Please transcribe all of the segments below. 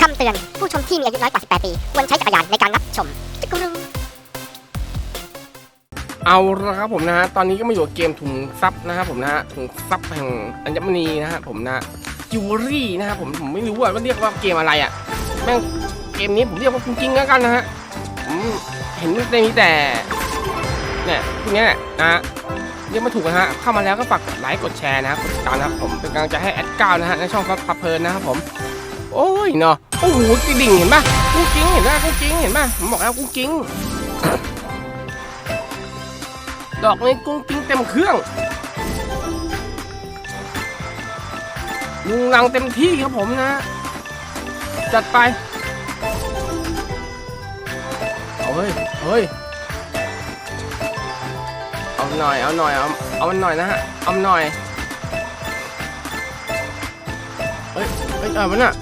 คำเตือน ผู้ชมที่มีอายุน้อยกว่า 18 ปี ควรใช้จักรยานในการรับชมจักรุงเอาละครับผมนะฮะ ตอนนี้ก็มาอยู่กับเกมถุงซับนะครับผมนะฮะ ถุงซับแห่งอัญมณีนะฮะผมนะจิวเวลรี่นะครับผม ผมไม่รู้ว่าเรียกว่าเกมอะไรอะ แม่งเกมนี้ผมเรียกว่าจริงๆแล้วกันนะฮะ ผมเห็นในนี้แต่เนี่ยพวกเนี้ยนะฮะเรียกมาถูกนะฮะ เข้ามาแล้วก็ฝากกดไลค์ กดแชร์นะครับกดติดตามนะครับผม เป็นกำลังใจให้แอดก้าวนะฮะ ในช่องพับเพลินนะครับผม โอ้ยเนาะโอ้โหดิ่งเห็นปะกุ้งกิ้งเห็นปะกุ้งกิ้งเห็นปะผมบอกแล้วกุ้งกิ้งดอกนี้กุ้งกิ้งเต็มเครื่องลุงลังเต็มที่ครับผมนะ จัดไปเอาเฮ้ยเฮ้ยเอาหน่อยเอาหน่อยเอาเอามันหน่อยนะฮะเอาหน่อยเฮ้ยเฮ้ยเอามันน่ะ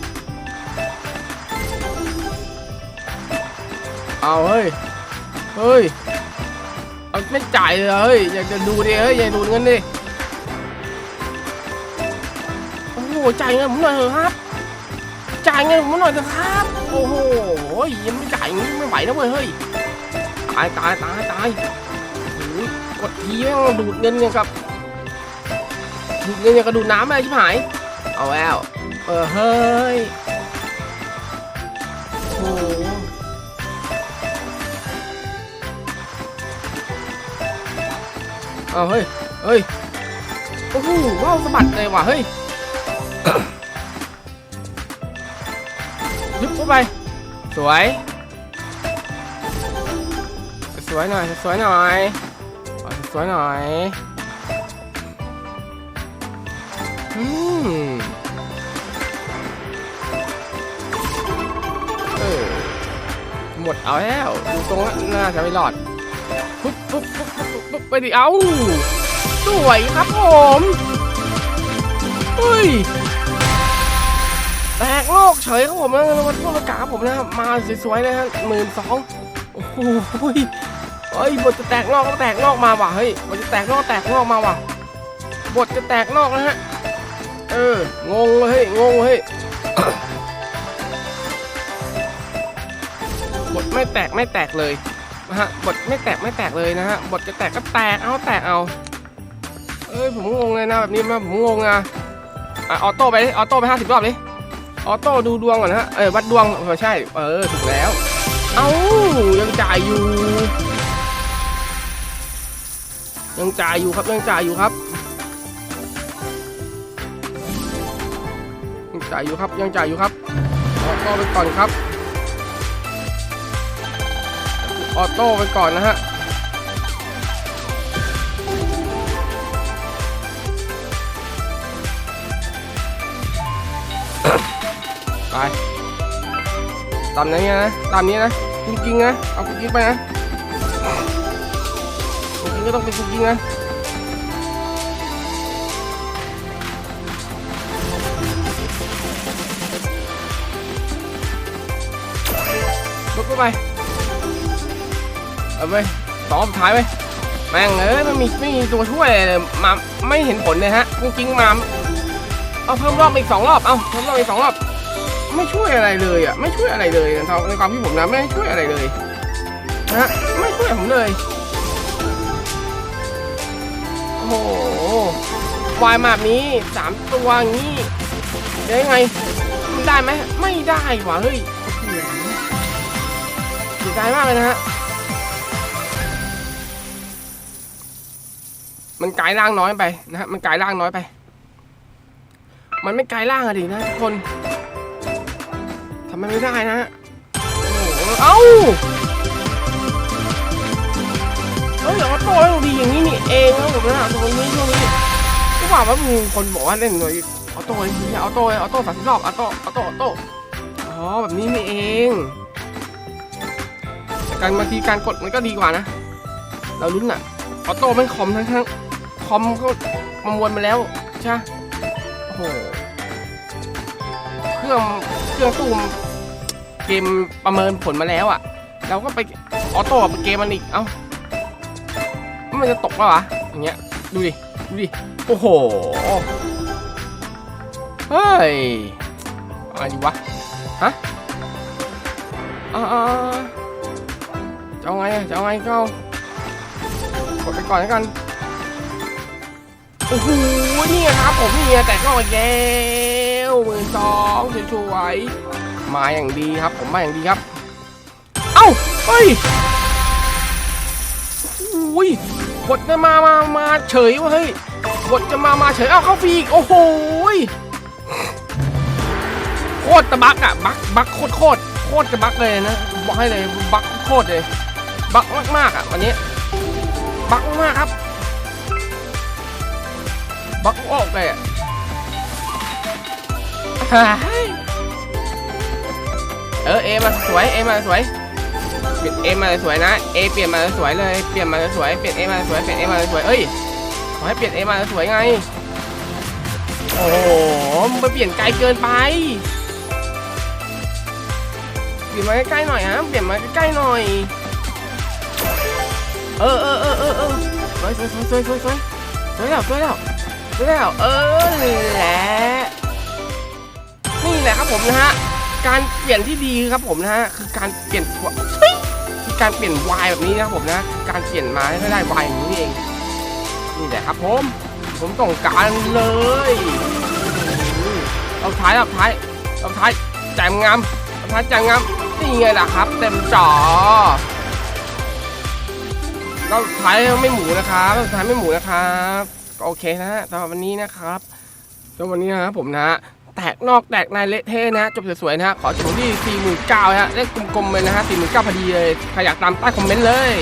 เอาเฮ้ย เฮ้ยเอาไม่จ่ายเลยเฮ้ย อยากจะดูดิเฮ้ย อยากดูเงินดิ โอ้โห จ่ายเงินผมหน่อยเถอะครับ จ่ายเงินผมหน่อยเถอะครับ โอ้โหยังไม่จ่ายย่างนี้ไม่ไหวนะเว้ย เฮ้ย ตายตายตายตายโอ้โหกดทีแม่งดูดเงินอย่างกับ ดูดเงินอย่างกับดูดน้ำอะไรชิบหาย เอาแล้ว เออเฮ้ยโอ้ เอาเฮ้ยเฮ้ยโอ้โหว้าวสะบัดเลยว่ะเฮ้ยยึบเข้าไป สวย สวยหน่อย สวยหน่อยสวยหน่อยอืมเออหมดเอาแล้วดูตรงนั้นน่าจะไม่รอดปุ๊บปุ๊บปุ๊บ ไปดิเอาสวยครับผมเฮ้ยแตกโลกเฉยครับผมนะวันพวกประกาศผมนะครับมาสวยๆเลยฮะหมื่นสองโอ้โหเฮ้ยบทจะแตกนอกก็แตกนอกมาว่ะเฮ้ยบทจะแตกนอกแตกนอกมาว่ะบทจะแตกนอกนะฮะเอองงเลยเฮ้ยงงเลยเฮ้ยบทไม่แตกไม่แตกเลย นะฮะบทไม่แตกไม่แตกเลยนะฮะบทจะแตกก็แตกเอาแตกเอาเอ้ยผมงงเลยนะแบบนี้นะผมงงอะอะออโต้ไปดิออโต้ไปห้าสิบรอบดิออโต้ดูดวงก่อนนะฮะเออวัดดวงใช่เออถูกแล้ว เอ้ายังจ่ายอยู่ ยังจ่ายอยู่ครับยังจ่ายอยู่ครับยังจ่ายอยู่ครับยังจ่ายอยู่ครับออโต้ไปก่อนครับ ออโต้ไปก่อนนะฮะไปตามนี้นะตามนี้นะจริงๆนะเอาจริงไปนะจริงก็ต้องเป็นจริงนะลุกไป เอาไปสองสุดท้ายไปแม่งเอ้ยมันมีไม่มีตัวช่วยเลยมาไม่เห็นผลเลยฮะจริงๆมาเอาเพิ่มรอบอีกสองรอบเอาเพิ่มรอบอีกสองรอบ ไม่ช่วยอะไรเลยอะไม่ช่วยอะไรเลยในความในความที่ผมนะไม่ช่วยอะไรเลยนะฮะไม่ช่วยผมเลยโอ้โหวายมาแบบนี้สามตัวงี้ได้ไงมันได้ไหมไม่ได้หว่ะเฮ้ยเสียใจมากเลยนะฮะ มันกลายร่างน้อยไปนะฮะมันกลายร่างน้อยไป มันไม่กลายร่างอะดินะทุกคนทำไมไม่ได้นะฮะโอ้โหเอ้าเฮ้ยออโต้แล้วดีอย่างนี้นี่เองนะผมนะตรงนี้ช่วงนี้ก็ว่าว่ามีคนบอกว่าเล่นหน่อยออโต้เลยออโต้เออโต้สามสิบรอบออโต้ออโต้ออโต้อ๋อแบบนี้นี่เองแต่การบางทีการกดมันก็ดีกว่านะ เราลุ้นอะออโต้มันคอมทั้งทั้ง คอมก็ประมวลมาแล้วใช่โอ้โหเครื่องเครื่องตู้มเกมประเมินผลมาแล้วอะเราก็ไปออโต้ไปเกมมันอีก เอ้ามันจะตกปะวะอย่างเงี้ยดูดิ ดูดิ โอ้โห เฮ้ยอะไรดีวะ ฮะอ่าจะเอาไงจะเอาไงก็เอากดไปก่อนแล้วกัน โอ้โหนี่ครับผมเนี่ไงแต่ก็อีกแล้วหมื่นสองสวยๆมาอย่างดีครับ ผมมาอย่างดีครับ เอ้าเฮ้ยอุ้ยบทจะมามามาเฉยวะเฮ้ยบทจะมามาเฉยเอ้าเข้าฟรีอีกโอ้โหโคตรตะบักอะบักบักโคตรโคตรโคตรจะบักเลยนะบอกให้เลยบักโคตรเลย บักมากๆอะวันนี้ บักมากครับักออกเลยอะเฮ้ยเออเอมาสวยเอมาสวยเปลี่ยนเอมาสวยนะเอเปลี่ยนมาสวยเลยเปลี่ยนมาสวยเปลี่ยนเอมาสวยเปลี่ยนเอมาสวยเอ้ยขอให้เปลี่ยนเอมาสวยไงโอ้โหมึงไปเปลี่ยนไกลเกินไปเปลี่ยนมาใกล้ๆหน่อยฮะเปลี่ยนมาใกล้ๆหน่อยเออเออเออเออเออสวยสวยสวยสวยสวยสวยแล้วสวยแล้ว แล้ว เออนี่แหละนี่แหละครับผมนะฮะการเปลี่ยนที่ดีครับผมนะฮะคือการเปลี่ยนตัวเฮ้ยคือการเปลี่ยนวายแบบนี้นะครับผมนะการเปลี่ยนมาให้ได้วายอย่างนี้เองนี่แหละครับผม ผมต้องการเลยเอาท้ายเอาท้ายเอาท้ายแจมงามเอาท้ายแจมงามนี่ไงล่ะครับ เต็มจอเราท้ายไม่หมูนะครับเราท้ายไม่หมูนะครับ โอเคนะฮะสำหรับวันนี้นะครับสำหรับวันนี้นะครับผมนะฮะแตกนอกแตกในเละเทะนะจบสวยๆนะฮะขอจบที่ 49,000ฮะเลขกลมๆเลยนะฮะ49,000พอดีเลยใครอยากตามใต้คอมเมนต์เลย